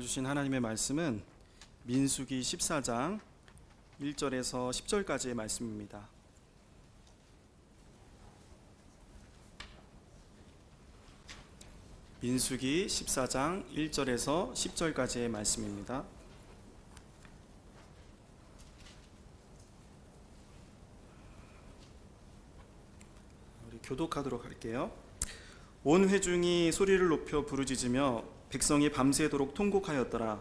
주신 하나님의 말씀은 민수기 14장 1절에서 10절까지의 말씀입니다. 민수기 14장 1절에서 10절까지의 말씀입니다. 우리 교독하도록 할게요. 온 회중이 소리를 높여 부르짖으며 백성이 밤새도록 통곡하였더라.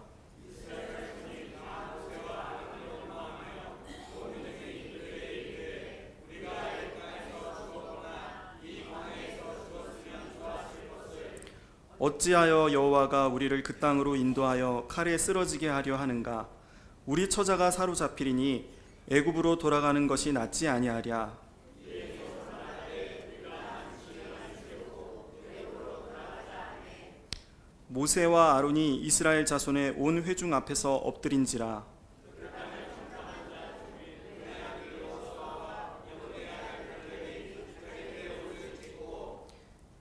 어찌하여 여호와가 우리를 그 땅으로 인도하여 칼에 쓰러지게 하려 하는가? 우리 처자가 사로잡히리니 애굽으로 돌아가는 것이 낫지 아니하랴. 모세와 아론이 이스라엘 자손의 온 회중 앞에서 엎드린지라.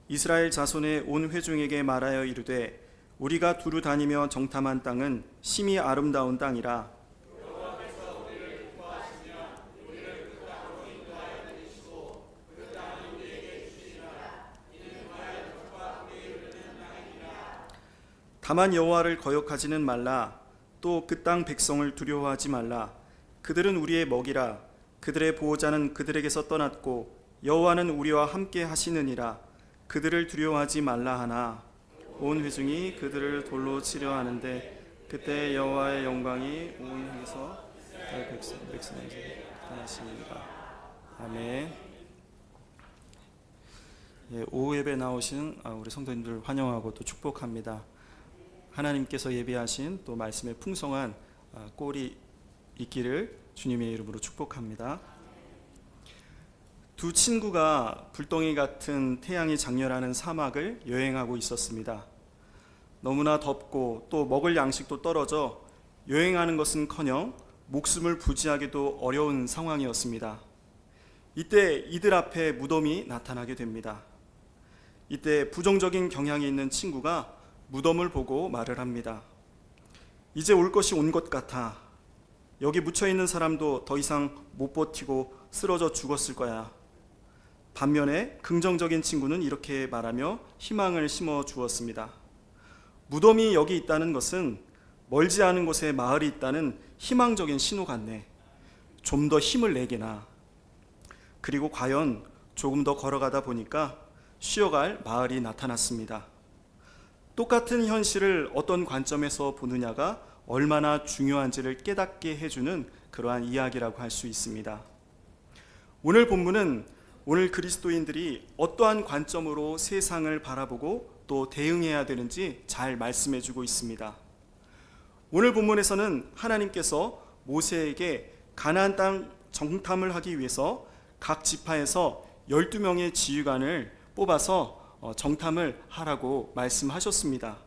이스라엘 자손의 온 회중에게 말하여 이르되 우리가 두루 다니며 정탐한 땅은 심히 아름다운 땅이라 다만 여호와를 거역하지는 말라. 또 그 땅 백성을 두려워하지 말라. 그들은 우리의 먹이라. 그들의 보호자는 그들에게서 떠났고 여호와는 우리와 함께 하시느니라. 그들을 두려워하지 말라 하나. 온 회중이 그들을 돌로 치려 하는데 그때 여호와의 영광이 온 향에서 백성 백성에게 나타나십니다. 아멘. 예, 오후 예배 나오신 아, 우리 성도님들 환영하고 또 축복합니다. 하나님께서 예비하신 또 말씀의 풍성한 아, 꼴이 있기를 주님의 이름으로 축복합니다. 두 친구가 불덩이 같은 태양이 장렬하는 사막을 여행하고 있었습니다. 너무나 덥고 또 먹을 양식도 떨어져 여행하는 것은커녕 목숨을 부지하기도 어려운 상황이었습니다. 이때 이들 앞에 무덤이 나타나게 됩니다. 이때 부정적인 경향이 있는 친구가 무덤을 보고 말을 합니다. 이제 올 것이 온 것 같아. 여기 묻혀 있는 사람도 더 이상 못 버티고 쓰러져 죽었을 거야. 반면에 긍정적인 친구는 이렇게 말하며 희망을 심어 주었습니다. 무덤이 여기 있다는 것은 멀지 않은 곳에 마을이 있다는 희망적인 신호 같네. 좀 더 힘을 내게나. 그리고 과연 조금 더 걸어가다 보니까 쉬어갈 마을이 나타났습니다. 똑같은 현실을 어떤 관점에서 보느냐가 얼마나 중요한지를 깨닫게 해주는 그러한 이야기라고 할 수 있습니다. 오늘 본문은 오늘 그리스도인들이 어떠한 관점으로 세상을 바라보고 또 대응해야 되는지 잘 말씀해 주고 있습니다. 오늘 본문에서는 하나님께서 모세에게 가나안 땅 정탐을 하기 위해서 각 지파에서 12명의 지휘관을 뽑아서 어, 정탐을 하라고 말씀하셨습니다.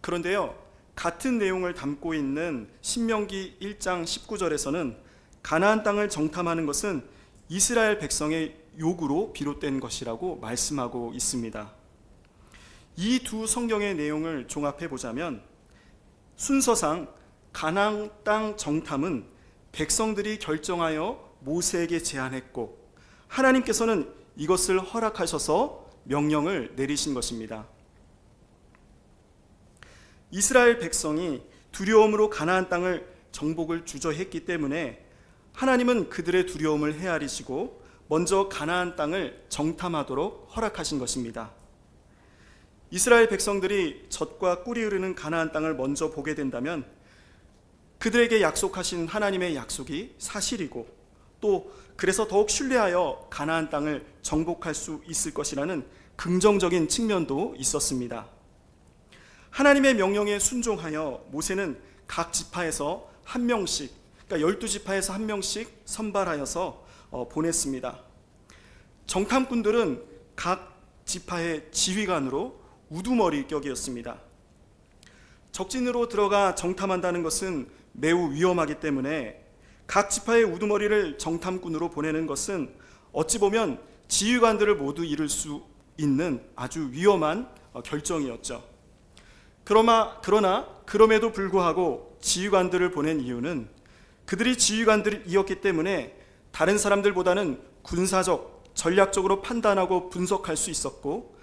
그런데요, 같은 내용을 담고 있는 신명기 1장 19절에서는 가나안 땅을 정탐하는 것은 이스라엘 백성의 요구로 비롯된 것이라고 말씀하고 있습니다. 이 두 성경의 내용을 종합해 보자면 순서상 가나안 땅 정탐은 백성들이 결정하여 모세에게 제안했고 하나님께서는 이것을 허락하셔서 명령을 내리신 것입니다. 이스라엘 백성이 두려움으로 가나안 땅을 정복을 주저했기 때문에 하나님은 그들의 두려움을 헤아리시고 먼저 가나안 땅을 정탐하도록 허락하신 것입니다. 이스라엘 백성들이 젖과 꿀이 흐르는 가나안 땅을 먼저 보게 된다면 그들에게 약속하신 하나님의 약속이 사실이고 또 그래서 더욱 신뢰하여 가나안 땅을 정복할 수 있을 것이라는 긍정적인 측면도 있었습니다. 하나님의 명령에 순종하여 모세는 각 지파에서 한 명씩, 그러니까 열두 지파에서 한 명씩 선발하여서 어, 보냈습니다. 정탐꾼들은 각 지파의 지휘관으로 우두머리 격이었습니다. 적진으로 들어가 정탐한다는 것은 매우 위험하기 때문에 각 지파의 우두머리를 정탐꾼으로 보내는 것은 어찌 보면 지휘관들을 모두 잃을 수 있는 아주 위험한 어, 결정이었죠. 그러나 그러나 그럼에도 불구하고 지휘관들을 보낸 이유는 그들이 지휘관들이었기 때문에 다른 사람들보다는 군사적, 전략적으로 판단하고 분석할 수 있었고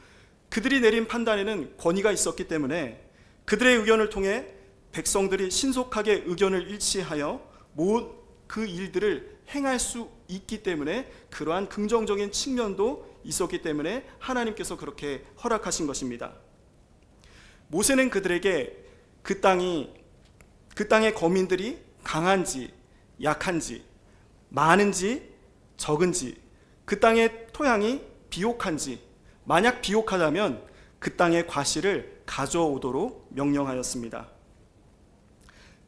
그들이 내린 판단에는 권위가 있었기 때문에 그들의 의견을 통해 백성들이 신속하게 의견을 일치하여 그 일들을 행할 수 있기 때문에 그러한 긍정적인 측면도 있었기 때문에 하나님께서 그렇게 허락하신 것입니다. 모세는 그들에게 그 땅이 그 땅의 거민들이 강한지 약한지 많은지 적은지 그 땅의 토양이 비옥한지 만약 비옥하다면 그 땅의 과실을 가져오도록 명령하였습니다.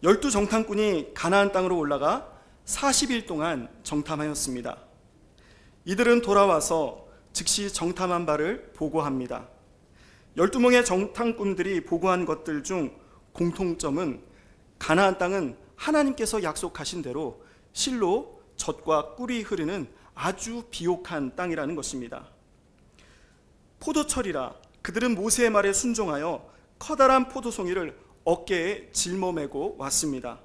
열두 정탐꾼이 가나안 땅으로 올라가 40일 동안 정탐하였습니다. 이들은 돌아와서 즉시 정탐한 바를 보고합니다. 12명의 정탐꾼들이 보고한 것들 중 공통점은 가나안 땅은 하나님께서 약속하신 대로 실로 젖과 꿀이 흐르는 아주 비옥한 땅이라는 것입니다. 포도철이라 그들은 모세의 말에 순종하여 커다란 포도송이를 어깨에 짊어매고 왔습니다.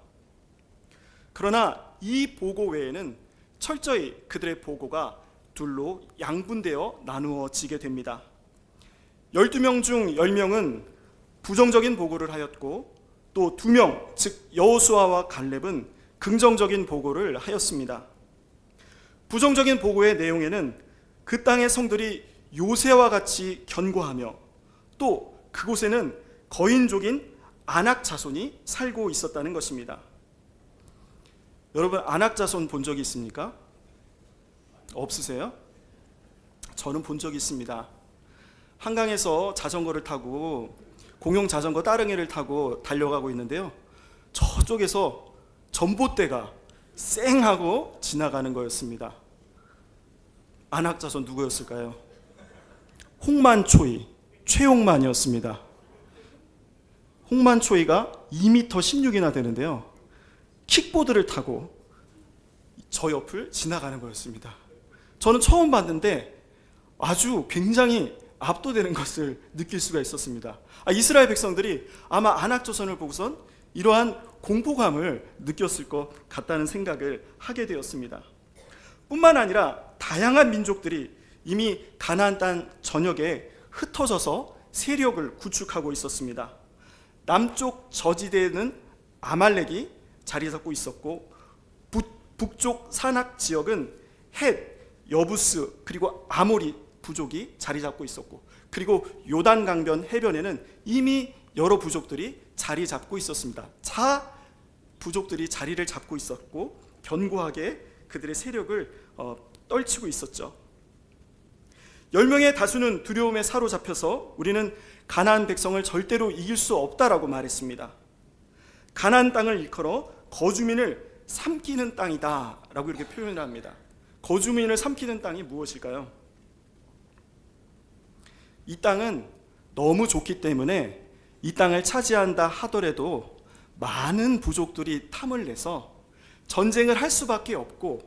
그러나 이 보고 외에는 철저히 그들의 보고가 둘로 양분되어 나누어지게 됩니다. 12명 중 10명은 부정적인 보고를 하였고 또 2명, 즉 여호수아와 갈렙은 긍정적인 보고를 하였습니다. 부정적인 보고의 내용에는 그 땅의 성들이 요새와 같이 견고하며 또 그곳에는 거인족인 아낙 자손이 살고 있었다는 것입니다. 여러분 아낙 자손 본 적이 있습니까? 없으세요? 저는 본 적이 있습니다. 한강에서 자전거를 타고 공용 자전거 따릉이를 타고 달려가고 있는데요. 저쪽에서 전봇대가 쌩 하고 지나가는 거였습니다. 안학자손 누구였을까요? 홍만초이, 최홍만이었습니다. 홍만초이가 2m 16이나 되는데요. 킥보드를 타고 저 옆을 지나가는 거였습니다. 저는 처음 봤는데 아주 굉장히 압도되는 것을 느낄 수가 있었습니다. 아, 이스라엘 백성들이 아마 안악조선을 보고선 이러한 공포감을 느꼈을 것 같다는 생각을 하게 되었습니다. 뿐만 아니라 다양한 민족들이 이미 가나안 땅 전역에 흩어져서 세력을 구축하고 있었습니다. 남쪽 저지대에는 아말렉이 자리 잡고 있었고 북쪽 산악 지역은 헷, 여부스 그리고 아모리 부족이 자리 잡고 있었고 그리고 요단 강변 해변에는 이미 여러 부족들이 자리 잡고 있었습니다. 자 부족들이 자리를 잡고 있었고 견고하게 그들의 세력을 어, 떨치고 있었죠. 열 명의 다수는 두려움에 사로잡혀서 우리는 가나안 백성을 절대로 이길 수 없다라고 말했습니다. 가나안 땅을 일컬어 거주민을 삼키는 땅이다라고 이렇게 표현을 합니다. 거주민을 삼키는 땅이 무엇일까요? 이 땅은 너무 좋기 때문에 이 땅을 차지한다 하더라도 많은 부족들이 탐을 내서 전쟁을 할 수밖에 없고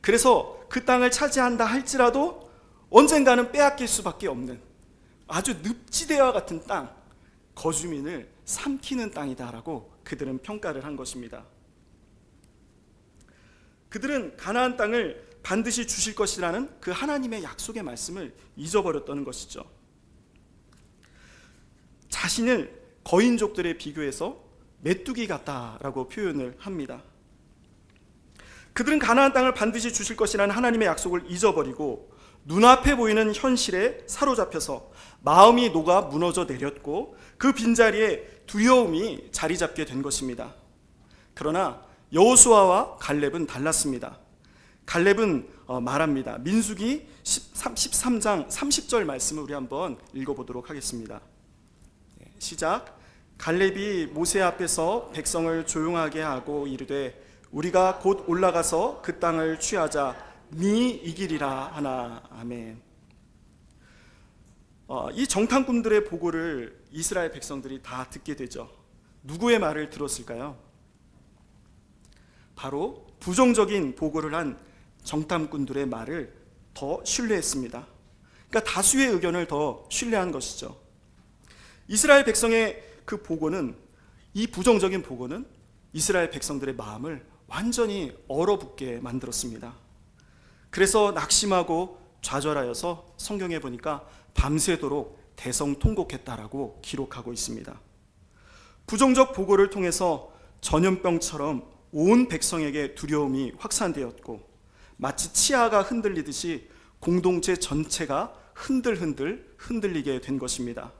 그래서 그 땅을 차지한다 할지라도 언젠가는 빼앗길 수밖에 없는 아주 늪지대와 같은 땅 거주민을 삼키는 땅이다라고 그들은 평가를 한 것입니다. 그들은 가나안 땅을 반드시 주실 것이라는 그 하나님의 약속의 말씀을 잊어버렸다는 것이죠. 자신을 거인족들에 비교해서 메뚜기 같다라고 표현을 합니다. 그들은 가나안 땅을 반드시 주실 것이라는 하나님의 약속을 잊어버리고 눈앞에 보이는 현실에 사로잡혀서 마음이 녹아 무너져 내렸고 그 빈자리에 두려움이 자리 잡게 된 것입니다. 그러나 여호수아와 갈렙은 달랐습니다. 갈렙은 어, 말합니다. 민수기 13장 30절 말씀을 우리 한번 읽어보도록 하겠습니다. 네, 시작. 갈렙이 모세 앞에서 백성을 조용하게 하고 이르되 우리가 곧 올라가서 그 땅을 취하자 니 이길이라 하나 아멘. 어, 이 정탐꾼들의 보고를 이스라엘 백성들이 다 듣게 되죠. 누구의 말을 들었을까요? 바로 부정적인 보고를 한 정탐꾼들의 말을 더 신뢰했습니다. 그러니까 다수의 의견을 더 신뢰한 것이죠. 이스라엘 백성의 그 보고는 이 부정적인 보고는 이스라엘 백성들의 마음을 완전히 얼어붙게 만들었습니다. 그래서 낙심하고 좌절하여서 성경에 보니까 밤새도록 대성통곡했다라고 기록하고 있습니다. 부정적 보고를 통해서 전염병처럼 온 백성에게 두려움이 확산되었고 마치 치아가 흔들리듯이 공동체 전체가 흔들흔들 흔들리게 된 것입니다.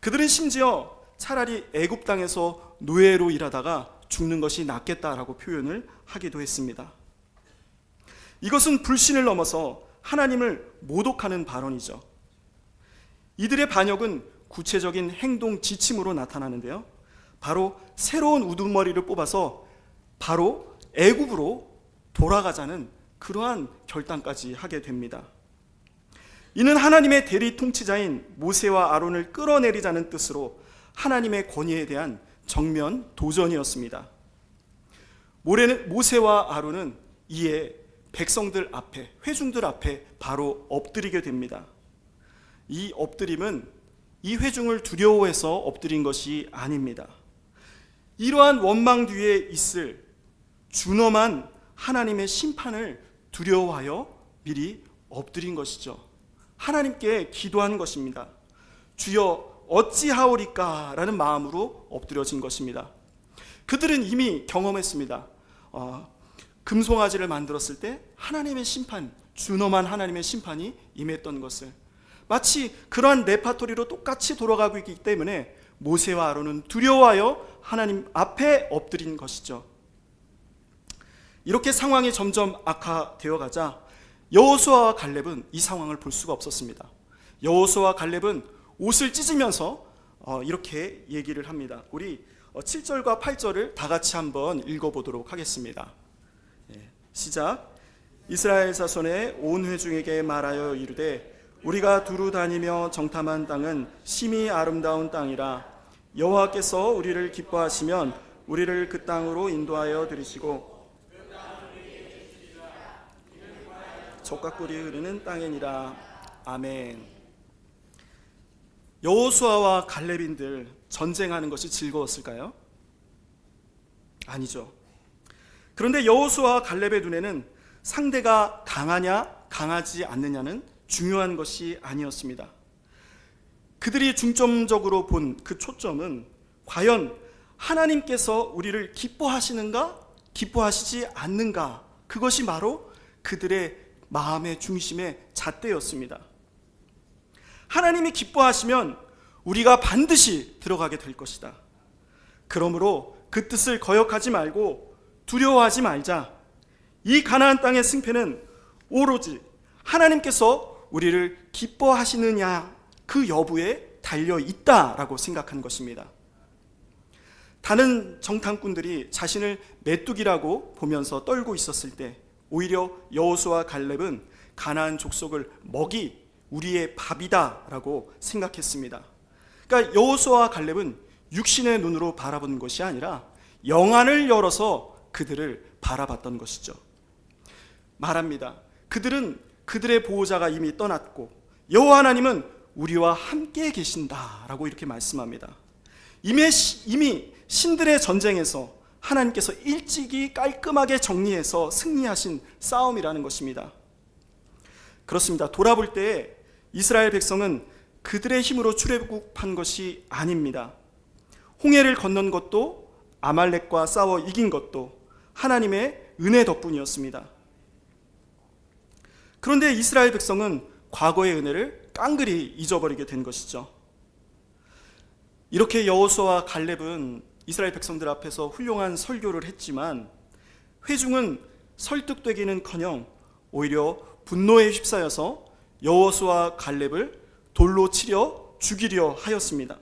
그들은 심지어 차라리 애굽 땅에서 노예로 일하다가 죽는 것이 낫겠다라고 표현을 하기도 했습니다. 이것은 불신을 넘어서 하나님을 모독하는 발언이죠. 이들의 반역은 구체적인 행동 지침으로 나타나는데요. 바로 새로운 우두머리를 뽑아서 바로 애굽으로 돌아가자는 그러한 결단까지 하게 됩니다. 이는 하나님의 대리 통치자인 모세와 아론을 끌어내리자는 뜻으로 하나님의 권위에 대한 정면 도전이었습니다. 모세와 아론은 이에 백성들 앞에 회중들 앞에 바로 엎드리게 됩니다. 이 엎드림은 이 회중을 두려워해서 엎드린 것이 아닙니다. 이러한 원망 뒤에 있을 준엄한 하나님의 심판을 두려워하여 미리 엎드린 것이죠. 하나님께 기도한 것입니다. 주여 어찌하오리까 라는 마음으로 엎드려진 것입니다. 그들은 이미 경험했습니다. 어, 금송아지를 만들었을 때 하나님의 심판, 준엄한 하나님의 심판이 임했던 것을 마치 그러한 레파토리로 똑같이 돌아가고 있기 때문에 모세와 아론은 두려워하여 하나님 앞에 엎드린 것이죠. 이렇게 상황이 점점 악화되어 가자 여호수아와 갈렙은 이 상황을 볼 수가 없었습니다. 여호수아와 갈렙은 옷을 찢으면서 어, 이렇게 얘기를 합니다. 우리 7절과 8절을 다 같이 한번 읽어보도록 하겠습니다. 예, 시작. 이스라엘 자손의 온 회중에게 말하여 이르되 우리가 두루 다니며 정탐한 땅은 심히 아름다운 땅이라 여호와께서 우리를 기뻐하시면 우리를 그 땅으로 인도하여 들이시고 적각꿀이 흐르는 땅이니라 아멘. 여호수아와 갈렙인들 전쟁하는 것이 즐거웠을까요? 아니죠. 그런데 여호수아와 갈렙의 눈에는 상대가 강하냐 강하지 않느냐는 중요한 것이 아니었습니다. 그들이 중점적으로 본 그 초점은 과연 하나님께서 우리를 기뻐하시는가 기뻐하시지 않는가 그것이 바로 그들의 마음의 중심의 잣대였습니다. 하나님이 기뻐하시면 우리가 반드시 들어가게 될 것이다. 그러므로 그 뜻을 거역하지 말고 두려워하지 말자. 이 가나안 땅의 승패는 오로지 하나님께서 우리를 기뻐하시느냐 그 여부에 달려 있다라고 생각한 것입니다. 다른 정탐꾼들이 자신을 메뚜기라고 보면서 떨고 있었을 때 오히려 여호수아 갈렙은 가나안 족속을 먹이 우리의 밥이다라고 생각했습니다. 그러니까 여호수아 갈렙은 육신의 눈으로 바라본 것이 아니라 영안을 열어서 그들을 바라봤던 것이죠. 말합니다. 그들은 그들의 보호자가 이미 떠났고 여호와 하나님은 우리와 함께 계신다라고 이렇게 말씀합니다. 이미 신들의 전쟁에서 하나님께서 일찍이 깔끔하게 정리해서 승리하신 싸움이라는 것입니다. 그렇습니다. 돌아볼 때 이스라엘 백성은 그들의 힘으로 출애굽한 것이 아닙니다. 홍해를 건넌 것도 아말렉과 싸워 이긴 것도 하나님의 은혜 덕분이었습니다. 그런데 이스라엘 백성은 과거의 은혜를 깡그리 잊어버리게 된 것이죠. 이렇게 여호수아와 갈렙은 이스라엘 백성들 앞에서 훌륭한 설교를 했지만 회중은 설득되기는커녕 오히려 분노에 휩싸여서 여호수아 갈렙을 돌로 치려 죽이려 하였습니다.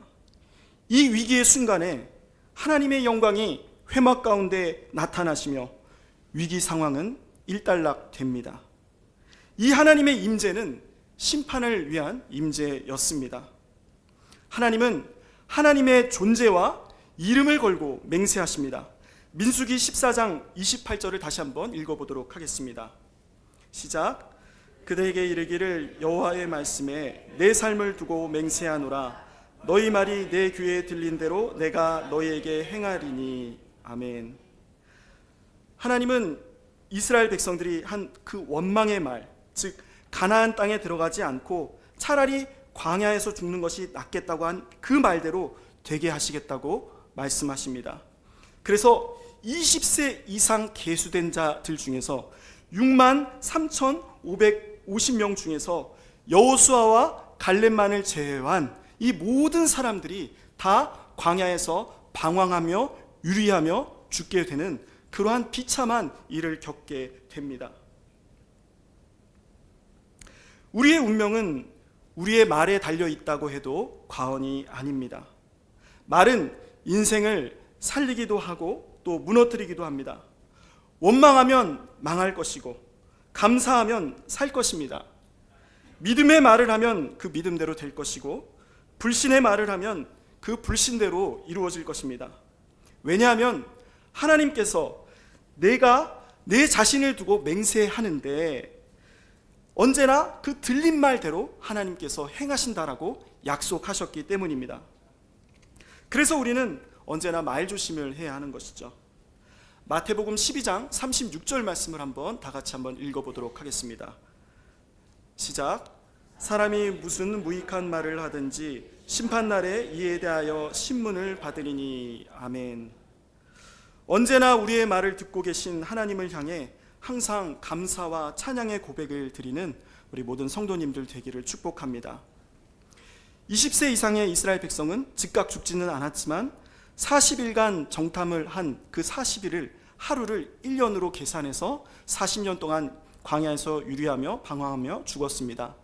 이 위기의 순간에 하나님의 영광이 회막 가운데 나타나시며 위기 상황은 일단락됩니다. 이 하나님의 임재는 심판을 위한 임재였습니다. 하나님은 하나님의 존재와 이름을 걸고 맹세하십니다. 민수기 14장 28절을 다시 한번 읽어보도록 하겠습니다. 시작. 그대에게 이르기를 여호와의 말씀에 내 삶을 두고 맹세하노라. 너희 말이 내 귀에 들린 대로 내가 너희에게 행하리니 아멘. 하나님은 이스라엘 백성들이 한 그 원망의 말, 즉 가나안 땅에 들어가지 않고 차라리 광야에서 죽는 것이 낫겠다고 한 그 말대로 되게 하시겠다고 말씀하십니다. 그래서 20세 이상 계수된 자들 중에서 6만 3,550명 중에서 여호수아와 갈렙만을 제외한 이 모든 사람들이 다 광야에서 방황하며 유리하며 죽게 되는 그러한 비참한 일을 겪게 됩니다. 우리의 운명은 우리의 말에 달려 있다고 해도 과언이 아닙니다. 말은 인생을 살리기도 하고 또 무너뜨리기도 합니다. 원망하면 망할 것이고 감사하면 살 것입니다. 믿음의 말을 하면 그 믿음대로 될 것이고 불신의 말을 하면 그 불신대로 이루어질 것입니다. 왜냐하면 하나님께서 내가 내 자신을 두고 맹세하는데 언제나 그 들린 말대로 하나님께서 행하신다라고 약속하셨기 때문입니다. 그래서 우리는 언제나 말 조심을 해야 하는 것이죠. 마태복음 12장 36절 말씀을 한번 다 같이 한번 읽어 보도록 하겠습니다. 시작. 사람이 무슨 무익한 말을 하든지 심판 날에 이에 대하여 신문을 받으리니 아멘. 언제나 우리의 말을 듣고 계신 하나님을 향해 항상 감사와 찬양의 고백을 드리는 우리 모든 성도님들 되기를 축복합니다. 20세 이상의 이스라엘 백성은 즉각 죽지는 않았지만 40일간 정탐을 한 그 40일을 하루를 1년으로 계산해서 40년 동안 광야에서 유리하며 방황하며 죽었습니다.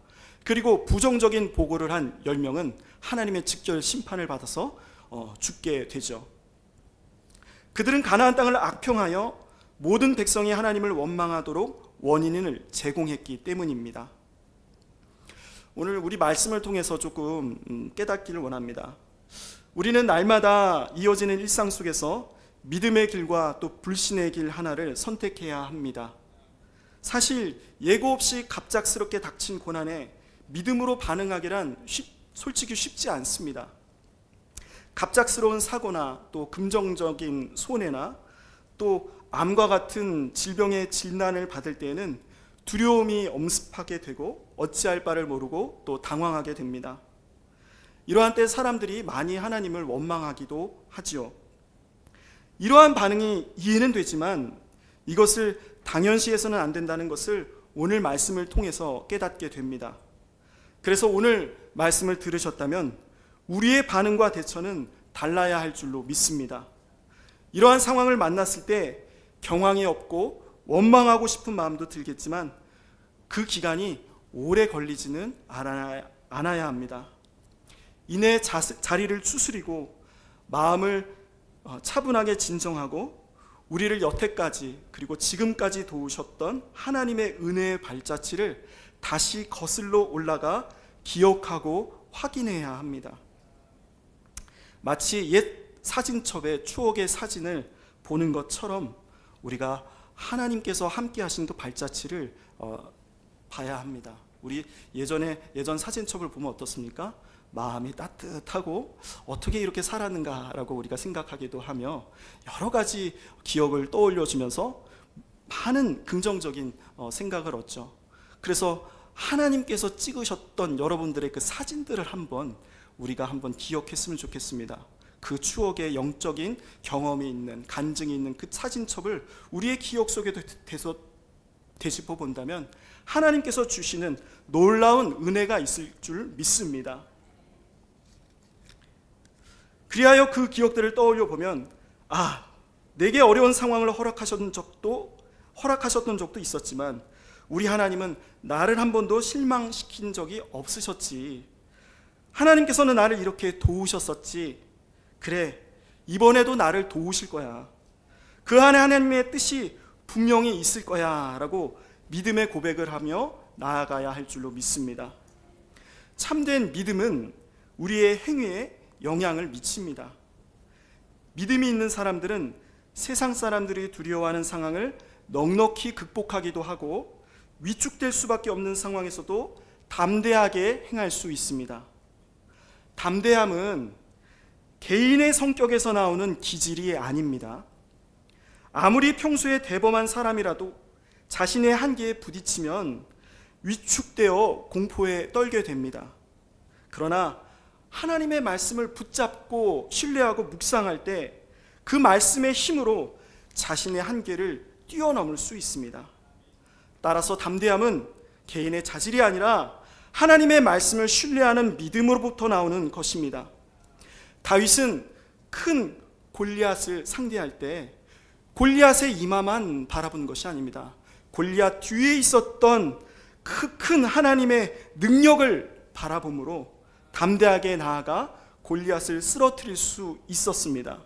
그리고 부정적인 보고를 한 10명은 하나님의 직절 심판을 받아서 어, 죽게 되죠. 그들은 가나안 땅을 악평하여 모든 백성이 하나님을 원망하도록 원인을 제공했기 때문입니다. 오늘 우리 말씀을 통해서 조금 음, 깨닫기를 원합니다. 우리는 날마다 이어지는 일상 속에서 믿음의 길과 또 불신의 길 하나를 선택해야 합니다. 사실 예고 없이 갑작스럽게 닥친 고난에 믿음으로 반응하기란 쉽, 솔직히 쉽지 않습니다. 갑작스러운 사고나 또 금정적인 손해나 또 암과 같은 질병의 진단을 받을 때에는 두려움이 엄습하게 되고 어찌할 바를 모르고 또 당황하게 됩니다. 이러한 때 사람들이 많이 하나님을 원망하기도 하지요. 이러한 반응이 이해는 되지만 이것을 당연시해서는 안 된다는 것을 오늘 말씀을 통해서 깨닫게 됩니다. 그래서 오늘 말씀을 들으셨다면 우리의 반응과 대처는 달라야 할 줄로 믿습니다. 이러한 상황을 만났을 때 경황이 없고 원망하고 싶은 마음도 들겠지만 그 기간이 오래 걸리지는 않아야, 않아야 합니다. 이내 자, 자리를 추스리고 마음을 어, 차분하게 진정하고 우리를 여태까지 그리고 지금까지 도우셨던 하나님의 은혜의 발자취를 다시 거슬러 올라가 기억하고 확인해야 합니다. 마치 옛 사진첩의 추억의 사진을 보는 것처럼 우리가 하나님께서 함께 하신 그 발자취를 어, 봐야 합니다. 우리 예전에 예전 사진첩을 보면 어떻습니까? 마음이 따뜻하고 어떻게 이렇게 살았는가라고 우리가 생각하기도 하며 여러 가지 기억을 떠올려 주면서 많은 긍정적인 어, 생각을 얻죠. 그래서 하나님께서 찍으셨던 여러분들의 그 사진들을 한번 우리가 한번 기억했으면 좋겠습니다. 그 추억의 영적인 경험이 있는 간증이 있는 그 사진첩을 우리의 기억 속에 대서 되짚어 본다면 하나님께서 주시는 놀라운 은혜가 있을 줄 믿습니다. 그리하여 그 기억들을 떠올려 보면 아, 내게 어려운 상황을 허락하셨던 적도 허락하셨던 적도 있었지만 우리 하나님은 나를 한 번도 실망시킨 적이 없으셨지. 하나님께서는 나를 이렇게 도우셨었지. 그래, 이번에도 나를 도우실 거야. 그 안에 하나님의 뜻이 분명히 있을 거야. 라고 믿음의 고백을 하며 나아가야 할 줄로 믿습니다. 참된 믿음은 우리의 행위에 영향을 미칩니다. 믿음이 있는 사람들은 세상 사람들이 두려워하는 상황을 넉넉히 극복하기도 하고 위축될 수밖에 없는 상황에서도 담대하게 행할 수 있습니다. 담대함은 개인의 성격에서 나오는 기질이 아닙니다. 아무리 평소에 대범한 사람이라도 자신의 한계에 부딪히면 위축되어 공포에 떨게 됩니다. 그러나 하나님의 말씀을 붙잡고 신뢰하고 묵상할 때 그 말씀의 힘으로 자신의 한계를 뛰어넘을 수 있습니다. 따라서 담대함은 개인의 자질이 아니라 하나님의 말씀을 신뢰하는 믿음으로부터 나오는 것입니다. 다윗은 큰 골리앗을 상대할 때 골리앗의 이마만 바라본 것이 아닙니다. 골리앗 뒤에 있었던 그 큰 하나님의 능력을 바라봄으로 담대하게 나아가 골리앗을 쓰러뜨릴 수 있었습니다.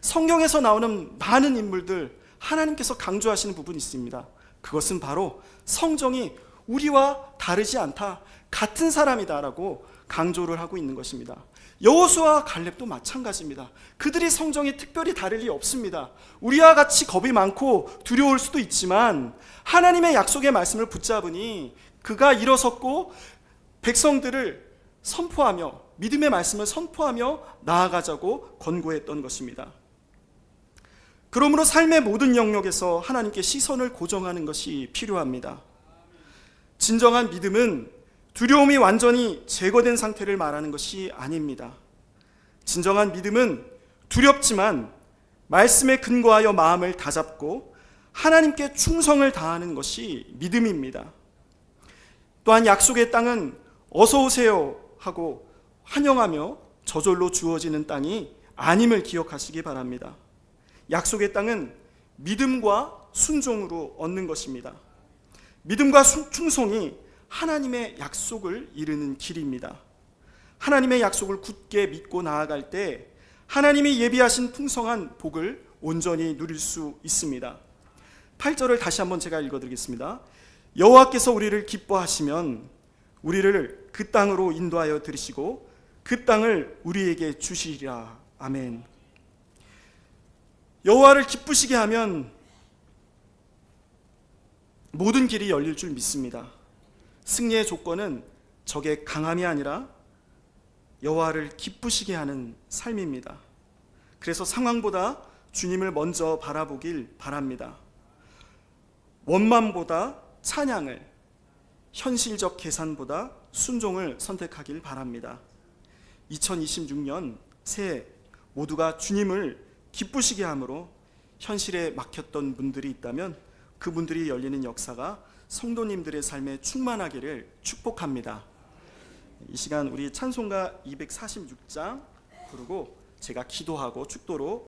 성경에서 나오는 많은 인물들 하나님께서 강조하시는 부분이 있습니다. 그것은 바로 성정이 우리와 다르지 않다. 같은 사람이다라고 강조를 하고 있는 것입니다. 여호수아와 갈렙도 마찬가지입니다. 그들이 성정이 특별히 다를 리 없습니다. 우리와 같이 겁이 많고 두려울 수도 있지만 하나님의 약속의 말씀을 붙잡으니 그가 일어섰고 백성들을 선포하며 믿음의 말씀을 선포하며 나아가자고 권고했던 것입니다. 그러므로 삶의 모든 영역에서 하나님께 시선을 고정하는 것이 필요합니다. 진정한 믿음은 두려움이 완전히 제거된 상태를 말하는 것이 아닙니다. 진정한 믿음은 두렵지만 말씀에 근거하여 마음을 다잡고 하나님께 충성을 다하는 것이 믿음입니다. 또한 약속의 땅은 어서 오세요 하고 환영하며 저절로 주어지는 땅이 아님을 기억하시기 바랍니다. 약속의 땅은 믿음과 순종으로 얻는 것입니다. 믿음과 충성이 하나님의 약속을 이루는 길입니다. 하나님의 약속을 굳게 믿고 나아갈 때 하나님이 예비하신 풍성한 복을 온전히 누릴 수 있습니다. 8절을 다시 한번 제가 읽어 드리겠습니다. 여호와께서 우리를 기뻐하시면 우리를 그 땅으로 인도하여 들으시고 그 땅을 우리에게 주시리라. 아멘. 여호와를 기쁘시게 하면 모든 길이 열릴 줄 믿습니다. 승리의 조건은 적의 강함이 아니라 여호와를 기쁘시게 하는 삶입니다. 그래서 상황보다 주님을 먼저 바라보길 바랍니다. 원만보다 찬양을, 현실적 계산보다 순종을 선택하길 바랍니다. 2026년 새해 모두가 주님을 기쁘시게 함으로 현실에 막혔던 분들이 있다면 그분들이 열리는 역사가 성도님들의 삶에 충만하기를 축복합니다. 이 시간 우리 찬송가 246장 부르고 제가 기도하고 축도로